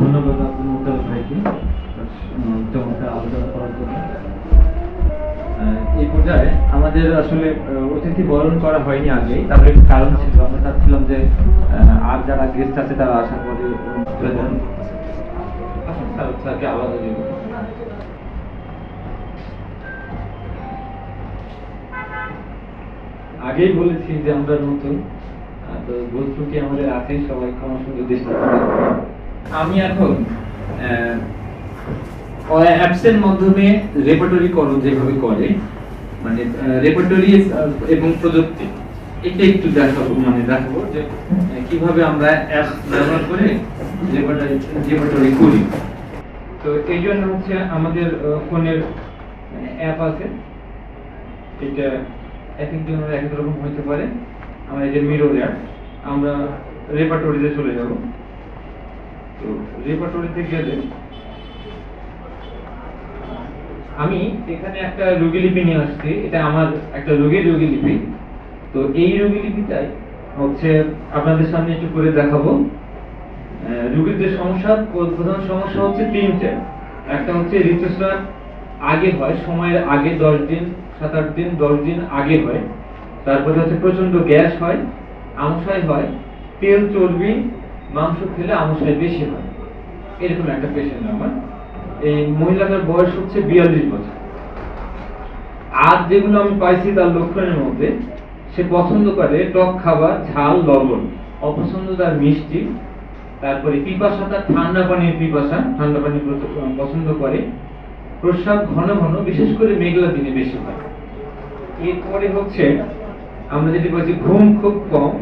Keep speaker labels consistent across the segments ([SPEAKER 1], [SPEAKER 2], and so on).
[SPEAKER 1] ধন্যবাদ ভাইকে। চমৎকার করার জন্য। এই পর্যায়ে আমাদের আসলে অতিথি বরণ করা হয়নি আগে। তার একটু কারণ ছিল। আমরা চাচ্ছিলাম যে আর যারা গেস্ট আছে তারা আলাদা দিব আগেই বলেছি যে আমরা নতুন তো ভুল আমাদের আছে সবাই। ক্ষমা সুন্দর দৃষ্টি। আমি এখন অ্যাপসের মাধ্যমে রেপার্টরি করণ যেভাবে করে মানে রেপার্টরি এবং প্রযুক্তি, এটা একটু দেখাবো মানে দেখাবো যে কীভাবে আমরা অ্যাপ ব্যবহার করে রেপার্টরি করি। তো এই জন্য হচ্ছে আমাদের ফোনের অ্যাপ আছে। এটা এক এক এক রকম হতে পারে। এই যে মিরর অ্যাপ আমরা রেপার্টরিতে চলে যাব। রেপার্টরিতে গেলে আমি এখানে একটা রোগীলিপি নিয়ে আসছি। এটা আমার একটা রোগীর রোগীলিপি তো এই রোগীলিপিটাই হচ্ছে আপনাদের সামনে একটু করে দেখাবো। রোগীদের সমস্যা, প্রধান সমস্যা হচ্ছে তিনটে। একটা হচ্ছে ঋতুস্রাব আগে হয়, সময়ের আগে দশ দিন, সাত আট দিন, দশ দিন আগে হয়। তারপরে হচ্ছে প্রচণ্ড গ্যাস হয়, আমসাই হয়, তেল চর্বি মাংস খেলে আমসাই বেশি হয়। এরকম একটা পেশেন্ট আমার। এই মহিলাটার বয়স হচ্ছে বিয়াল্লিশ বছর। আর যেগুলো আমি পাইছি তার লক্ষণের মধ্যে, সে পছন্দ করে টক খাবার, ঝাল, লবণ। অপছন্দ তার মিষ্টি। তারপরে পিপাসা তার ঠান্ডা পানির পিপাসা, ঠান্ডা পানি পছন্দ করে। প্রস্রাব ঘন ঘন, বিশেষ করে মেঘলা দিনে বেশি হয়। এরপরে হচ্ছে আমরা যেটি বলছি, ঘুম খুব কম।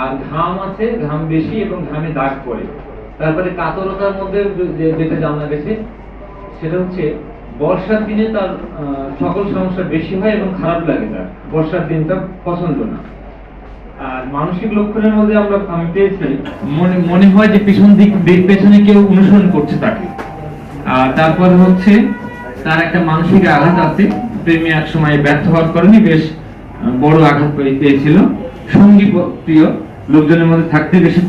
[SPEAKER 1] আর ঘাম আছে, ঘাম বেশি এবং ঘামে দাগ পড়ে। তারপরে কাতরতার মধ্যে যেটা জানা গেছে সেটা হচ্ছে বর্ষার দিনে তার সকল সমস্যা বেশি হয় এবং খারাপ লাগে তার। বর্ষার দিনটা পছন্দ না। আর মানসিক লক্ষণের মধ্যে আমরা আমি পেয়েছি, মনে মনে হয় যে পিছন দিক দিক পেছনে কেউ অনুসরণ করছে তাকে। আর তারপর হচ্ছে তার একটা মানসিক আঘাত আছে, প্রেমে এক সময় ব্যর্থ হওয়ার কারণে বেশ বড় আঘাত পেয়েছিল। সঙ্গী প্রিয় লোকজনের মধ্যে থাকতে বেশি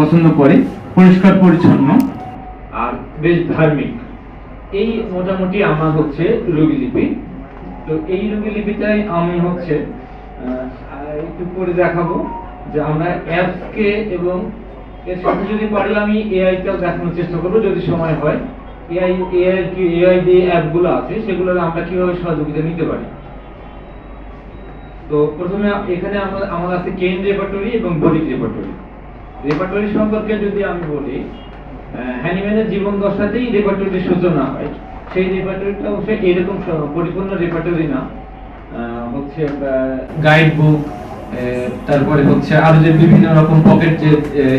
[SPEAKER 1] পছন্দ করে, পরিষ্কার পরিচ্ছন্ন। আর বেশ ধার্মিক। এই মোটামুটি আমার হচ্ছে রোগীলিপি তো এই রোগীলিপিটাই আমি হচ্ছে একটু করে দেখাবো যে আমরা অ্যাপস কে এবং এর সাথে যদি পারি আমি এআই টাও দেখানোর চেষ্টা করব, যদি সময় হয়। এআই এআই এআই যে অ্যাপগুলো আছে সেগুলো আমরা কীভাবে সহযোগিতা নিতে পারি? তো প্রথমে এখানে আমরা আমার আছে কেন রেপার্টরি এবং বডিক রেপার্টরি রেপার্টরি সম্পর্কে যদি আমি বলি হ্যানিম্যানের জীবন দশাতেই রেপার্টরির সূচনা হয়। সেই রেপার্টরিটা অবশ্যই এরকম পরিপূর্ণ রেপার্টরি না। হচ্ছে গাইড বুক তারপরে হচ্ছে আরও যে বিভিন্ন রকম পকেট যে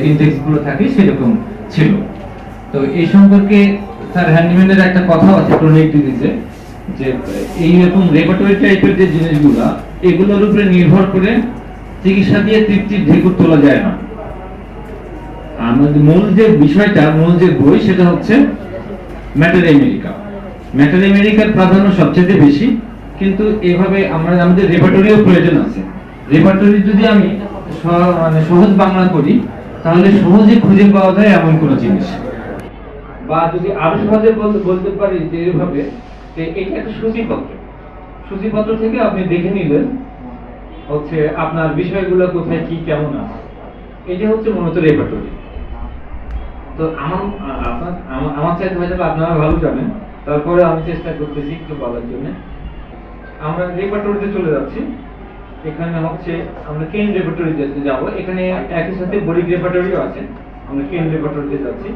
[SPEAKER 1] ইন্ডেক্সগুলো থাকে, সেরকম ছিল। তো এই সম্পর্কে স্যার হ্যান্ডিম্যানের একটা কথা আছে ক্রনিক ডিজিজে যে, এই রকম রেপার্টরি টাইপের যে জিনিসগুলা, এগুলোর উপরে নির্ভর করে চিকিৎসা দিয়ে তৃপ্তির ঢেকুর তোলা যায় না। আমাদের মূল যে বিষয়টা, মূল যে বই, সেটা হচ্ছে ম্যাটার আমেরিকা ম্যাটার আমেরিকার প্রাধান্য সবচেয়ে বেশি, কিন্তু এভাবে আমরা, আমাদের রেপার্টরিও প্রয়োজন আছে। রেপার্টরি যদি আমি মানে সহজ বাংলা করি, তাহলে সহজে খুঁজে পাওয়া যায় এমন কোনো জিনিস। বা যদি আরও সহজে বলতে বলতে পারি যে এভাবে যে এটা একটা সূচিপত্র। সূচিপত্র থেকে আপনি দেখে নিলেন হচ্ছে আপনার বিষয়গুলো কোথায় কি, কেমন আছে। এটা হচ্ছে মূলত রেপার্টরি। তো আমার আমার- চাইতে হয়তো আপনারা ভালো জানেন। তারপরে আমি চেষ্টা করতেছি একটু বলার জন্য। আমরা রেপার্টরিতে চলে যাচ্ছি। এখানে হচ্ছে আমরা কেন রেপার্টরিতে যাব। এখানে একই সাথে বডিক রেপার্টরিও আছে। আমরা কেন রেপার্টরিতে যাচ্ছি।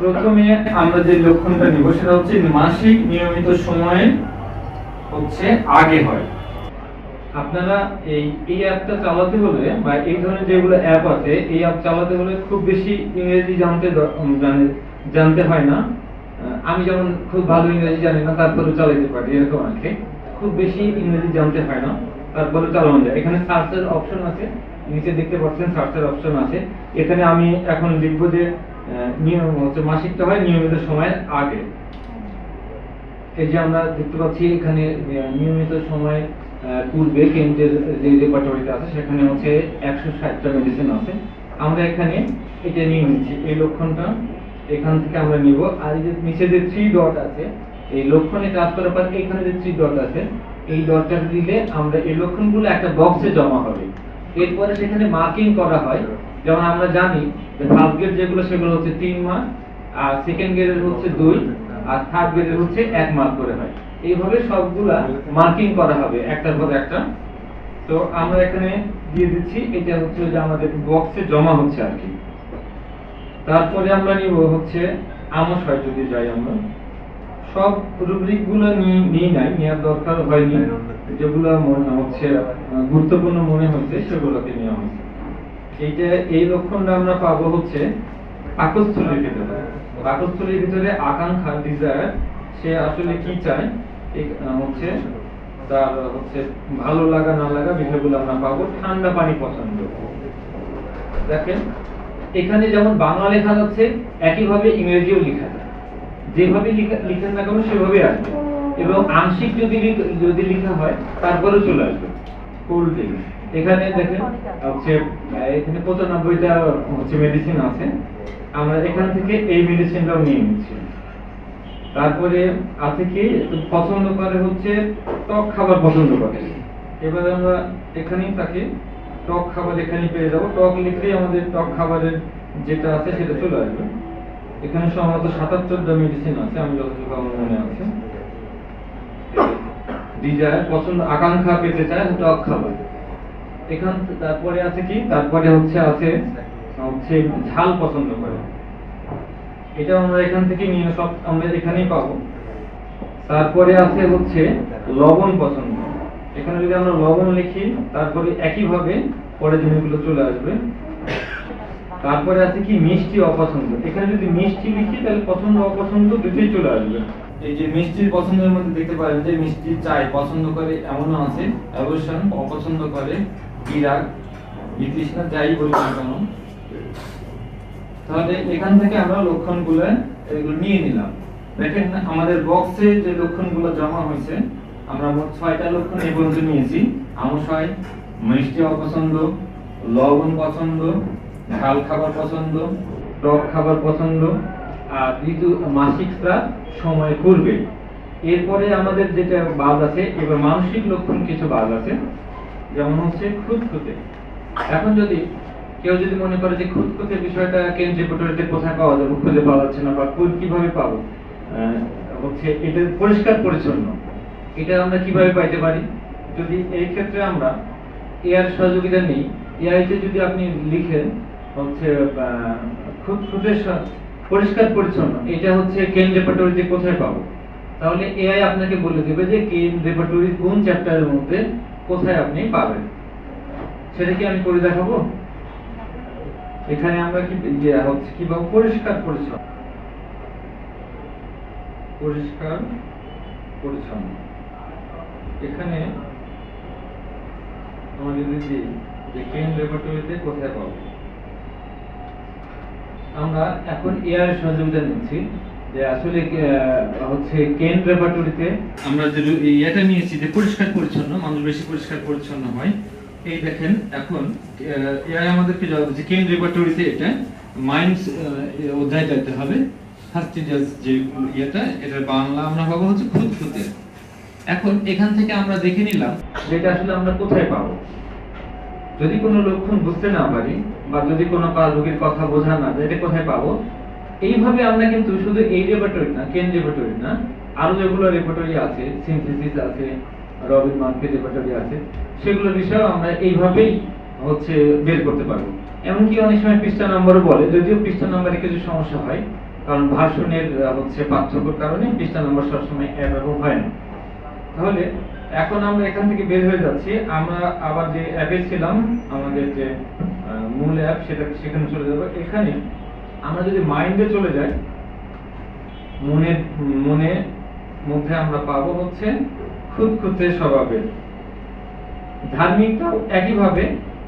[SPEAKER 1] প্রথমে আমরা যে লক্ষণটা নিব, সেটা হচ্ছে মাসিক নিয়মিত সময়ে হচ্ছে আগে হয়। আপনারা এই এই অ্যাপটা চালাতে হলে বা এই ধরনের যেগুলো অ্যাপ আছে, এই অ্যাপ চালাতে হলে খুব বেশি ইংরেজি জানতে জানতে হয় না। আমি যেমন খুব ভালো ইংরেজি জানি না তারপরে চালাতে পারি, এরকম আর খুব বেশি ইংরেজি জানতে হয় না তারপরে চালানো যায়। এখানে সার্চের অপশন আছে, নিচে দেখতে পাচ্ছেন সার্চের অপশন আছে। এখানে আমি এখন লিখব যে নিয়ম হচ্ছে মাসিকটা হয় নিয়মিত সময়ের আগে। এই যে আমরা দেখতে পাচ্ছি এখানে নিয়মিত সময় পূর্বে কেন্দ্রের যে রেপার্টরিটা আছে, সেখানে হচ্ছে একশো ষাটটা মেডিসিন আছে। আমরা এখানে এটা নিয়ে নিচ্ছি। এই লক্ষণটা এখান থেকে আমরা নিব। আর এই যে নিচে যে থ্রি ডট আছে, এই লক্ষণে কাজ করার পর এখানে যে থ্রি ডট আছে, এই ডটটা দিলে আমরা এই লক্ষণগুলো একটা বক্সে জমা হবে। এরপরে সেখানে মার্কিং করা হয়। যেমন আমরা জানি যে ফার্স্ট গ্রেড যেগুলো সেগুলো হচ্ছে তিন মাস আর সেকেন্ড গ্রেডের হচ্ছে দুই, আর থার্ড গ্রেডের হচ্ছে এক মাস করে হয়। এইভাবে সবগুলা মার্কিং করা হবে একটার পর একটা। তো আমরা এখানে দিয়ে দিচ্ছি, এটা হচ্ছে যে আমাদের বক্সে জমা হচ্ছে আর কি। তারপরে আমরা নিব হচ্ছে আমাশয় যদি যাই আমরা। সব রুব্রিকগুলো নিয়ে নাই, নেওয়ার দরকার হয়নি। যেগুলো মনে হচ্ছে, গুরুত্বপূর্ণ মনে হচ্ছে, সেগুলোকে নেওয়া হয়েছে। এইটা, এই লক্ষণটা আমরা পাবো হচ্ছে পাকস্থলীর ভিতরে। পাকস্থলীর ভিতরে আকাঙ্ক্ষা ডিজায়ার সে আসলে কি চায়? হচ্ছে তার হচ্ছে ভালো লাগা, না লাগা বিষয়গুলো আমরা পাবো। ঠান্ডা পানি পছন্দ। দেখেন, এখানে যেমন বাংলা লেখা যাচ্ছে, একইভাবে ইংরেজিও লেখা যায়। যেভাবে লিখা- লিখেন না কেন সেভাবে আসবে। এবং আংশিক যদি যদি লেখা হয় তারপরে চলে আসবে। কোল্ড ড্রিঙ্কস এখানে দেখেন, হচ্ছে, এখানে পঁচানব্বইটা, হচ্ছে মেডিসিন আছে। আমরা এখান থেকে এই মেডিসিনটাও নিয়ে নিচ্ছি। তারপরে আছে কি, পছন্দ করে হচ্ছে টক খাবার পছন্দ করে। এবার আমরা এখানেই তাকে টক খাবার এখানেই পেয়ে যাব। টক লিখলেই আমাদের টক খাবারের যেটা আছে সেটা চলে আসবে। এখানে সম্ভবত সাতাত্তরটা মেডিসিন আছে, আমি যতটুকু আমার মনে আছে। ডিজায়ার পছন্দ, আকাঙ্ক্ষা পেতে চায়, টক খাবার। এখান তারপরে আছে কি? তারপরে হচ্ছে আছে, হচ্ছে ঝাল পছন্দ করে। এটা আমরা এখান থেকে নিয়ে সব আমরা এখানেই পাবো। তারপরে আছে হচ্ছে লবণ পছন্দ। এখানে যদি আমরা লবণ লিখি, তারপরে একইভাবে পরের জিনিসগুলো চলে আসবে। তারপরে আছে কি? মিষ্টি অপছন্দ। এখানে যদি মিষ্টি লিখি, তাহলে পছন্দ অপছন্দ দুটোই চলে আসবে। এই যে মিষ্টির পছন্দের মধ্যে দেখতে পারেন যে, মিষ্টি চাই পছন্দ করে এমনও আছে অ্যাভার্সন অপছন্দ করে। বিরাগ বিতৃষ্ণা যাই বলি না কেন, তাহলে এখান থেকে আমরা লক্ষণগুলো, এগুলো নিয়ে নিলাম। দেখেন আমাদের বক্সে যে লক্ষণগুলো জমা হয়েছে, আমরা মোট ছয়টা লক্ষণ এই পর্যন্ত নিয়েছি। মিষ্টি অপছন্দ, লবণ পছন্দ, ঝাল খাবার পছন্দ, টক খাবার পছন্দ, আর ঋতু, মাসিক স্রাব সময় করবে এরপরে আমাদের যেটা বাদ আছে, এবার মানসিক লক্ষণ কিছু বাদ আছে। যেমন হচ্ছে খুঁতখুঁতে। এখন যদি কেউ যদি মনে করে যে খুঁতখুঁতে বিষয়টা কেন্দ্রীয় রিপোর্টারিতে কোথায় পাওয়া যাবে, খুঁজে পাওয়া যাচ্ছে না বা খুঁত কীভাবে পাবো? হচ্ছে এটা পরিষ্কার পরিচ্ছন্ন। এটা আমরা কীভাবে পাইতে পারি? যদি এই ক্ষেত্রে আমরা এআর সহযোগিতা নেই এআইতে যদি আপনি লিখেন হচ্ছে খুঁতখুঁতে পরিষ্কার পরিচ্ছন্ন, এটা হচ্ছে কেন রেপার্টরিতে কোথায় পাবো? তাহলে এআই আপনাকে বলে দেবে যে কেন রেপার্টরি কোন চ্যাপ্টারের মধ্যে কোথায় আপনি পাবেন? সেটা কি আমি করে দেখাবো? এখানে আমরা কি হচ্ছে কি পরিষ্কার পরিচ্ছন্ন। পরিষ্কার পরিচ্ছন্ন। এখানে আমরা যদি যে কেন রেপার্টরিতে কোথায় পাবো? আমরা এখন এআই সহযোগিতা নিচ্ছি। যে আমরা যে এটা নিয়েছি যে পরিষ্কার পরিচ্ছন্ন, মানুষ বেশি পরিষ্কার পরিচ্ছন্ন হয়, এই দেখেন এখন আমাদেরকে জবাব দিচ্ছে কেন রেপার্টরিতে এটা মাইন্ডস অধ্যায় যেতে হবে। বাংলা আমরা পাবো হচ্ছে খুঁতখুঁতে এখন এখান থেকে আমরা দেখে নিলাম যেটা আসলে আমরা কোথায় পাবো। যদি কোনো লক্ষণ বুঝতে না পারি বা যদি কোনো রোগীর কথা বোঝা না যায় কোথায় পাবো? এইভাবে আমরা কিন্তু শুধু এই রেপার্টরি না, কেন রেপার্টরি না, আরও যেগুলো রেপার্টরি আছে, সিনথেসিস আছে, রবিন মার্কেট রেপার্টরি আছে সেগুলো বিষয়ে আমরা এইভাবেই হচ্ছে বের করতে পারব। এমনকি অনেক সময় পৃষ্ঠা নম্বরও বলে, যদিও পৃষ্ঠা নম্বরে কিছু সমস্যা হয়, কারণ ভাষণের হচ্ছে পার্থক্যের কারণে পৃষ্ঠা নম্বর সবসময় অ্যাভেলেবল হয় না। তাহলে এখন আমরা এখান থেকে বের হয়ে যাচ্ছি, আমরা আবার যে অ্যাপে ছিলাম, আমাদের যে মূল অ্যাপ সেটা সেখানে চলে যাব। এখানে আমরা যদি মাইন্ডে চলে যাই, মনে মনে, মধ্যে আমরা পাবো হচ্ছে খুঁতখুঁতে স্বভাবের। ধার্মিকটাও একইভাবে,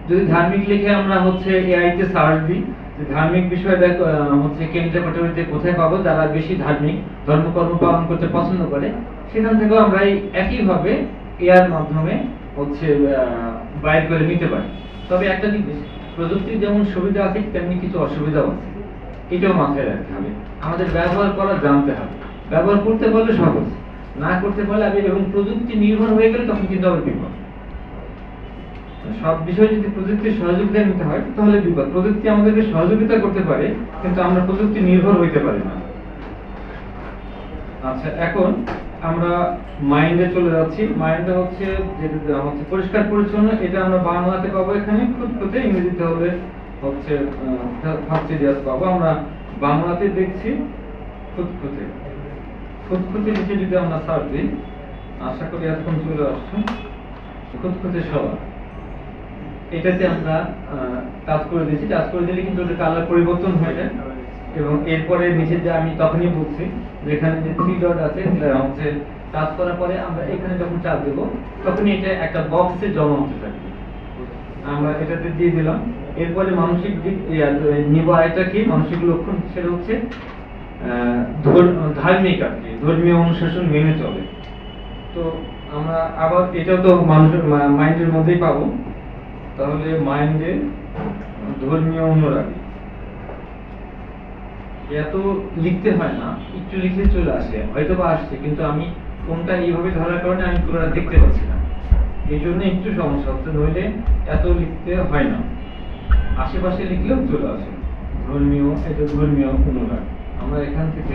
[SPEAKER 1] যদি ধার্মিক লিখে আমরা হচ্ছে এআই তে সার্চ দিই, যে ধার্মিক বিষয় দেখ হচ্ছে কেন্দ্রীয় ক্যাটাগরিতে কোথায় পাবো, যারা বেশি ধার্মিক ধর্মকর্ম পালন করতে পছন্দ করে, সেখান থেকেও আমরা এই একইভাবে এআর মাধ্যমে হচ্ছে বাইর করে নিতে পারি। তবে একটা জিনিস, প্রযুক্তির যেমন সুবিধা আছে, তেমনি কিছু অসুবিধাও আছে। এটাও মাথায় রাখতে হবে। আমাদের ব্যবহার করা জানতে হবে। ব্যবহার করতে পারলে সহজ। না করতে পারলে আমি এবং প্রযুক্তি নির্ভর হয়ে গেলে, তখন কিন্তু আবার বিপদ। সব বিষয়ে যদি প্রযুক্তির সহযোগিতা নিতে হয়, তাহলে বিপদ। প্রযুক্তি আমাদেরকে সহযোগিতা করতে পারে, কিন্তু আমরা প্রযুক্তি নির্ভর হইতে পারি না। আচ্ছা এখন আমরা মাইন্ডে চলে যাচ্ছি। মাইন্ডে হচ্ছে, যেটা হচ্ছে পরিষ্কার পরিচ্ছন্ন, এটা আমরা বাংলাতে পাবো এখানে। খুঁতখুঁতে ইংরেজিতে হবে হচ্ছে ফাস্টিডিয়াস পাবো। আমরা বাংলাতে দেখছি খুঁতখুঁতে। খুঁতখুঁতে লিখে যদি আমরা সার্চ দিই, আশা করি এখন চলে আসছে খুঁতখুঁতে সবার এটাতে আমরা কাজ করে দিয়েছি। কাজ করে দিলে কিন্তু ওদের কালার পরিবর্তন হয়ে যায়। এবং এরপরে নিচে যে আমি তখনই বলছি যে এখানে যে থ্রি ডট আছে হচ্ছে কাজ করার পরে আমরা এখানে যখন চাপ দেব, তখনই এটা একটা বক্সে জমা হতে থাকবে। আমরা এটাতে দিয়ে দিলাম। এরপরে মানসিক দিক নিব আরেকটা কি? মানসিক লক্ষণ সেটা হচ্ছে ধার্মিক আর কি, ধর্মীয় অনুশাসন মেনে চলে। তো আমরা আবার এটাও তো মানুষের মাইন্ডের মধ্যেই পাবো। তাহলে মাইন্ডে ধর্মীয় অনুরাগী। এত লিখতে হয় না, একটু লিখলে চলে আসে হয়তো বা আসছে, কিন্তু আমি কোনটা এইভাবে ধরার কারণে আমি পুরোটা দেখতে পাচ্ছি না। এই জন্য একটু সমস্যা হচ্ছে, নইলে এত লিখতে হয় না। আশেপাশে লিখলেও চলে আসে। ধর্মীয় এটা ধর্মীয় অনুরাগ আমরা এখান থেকে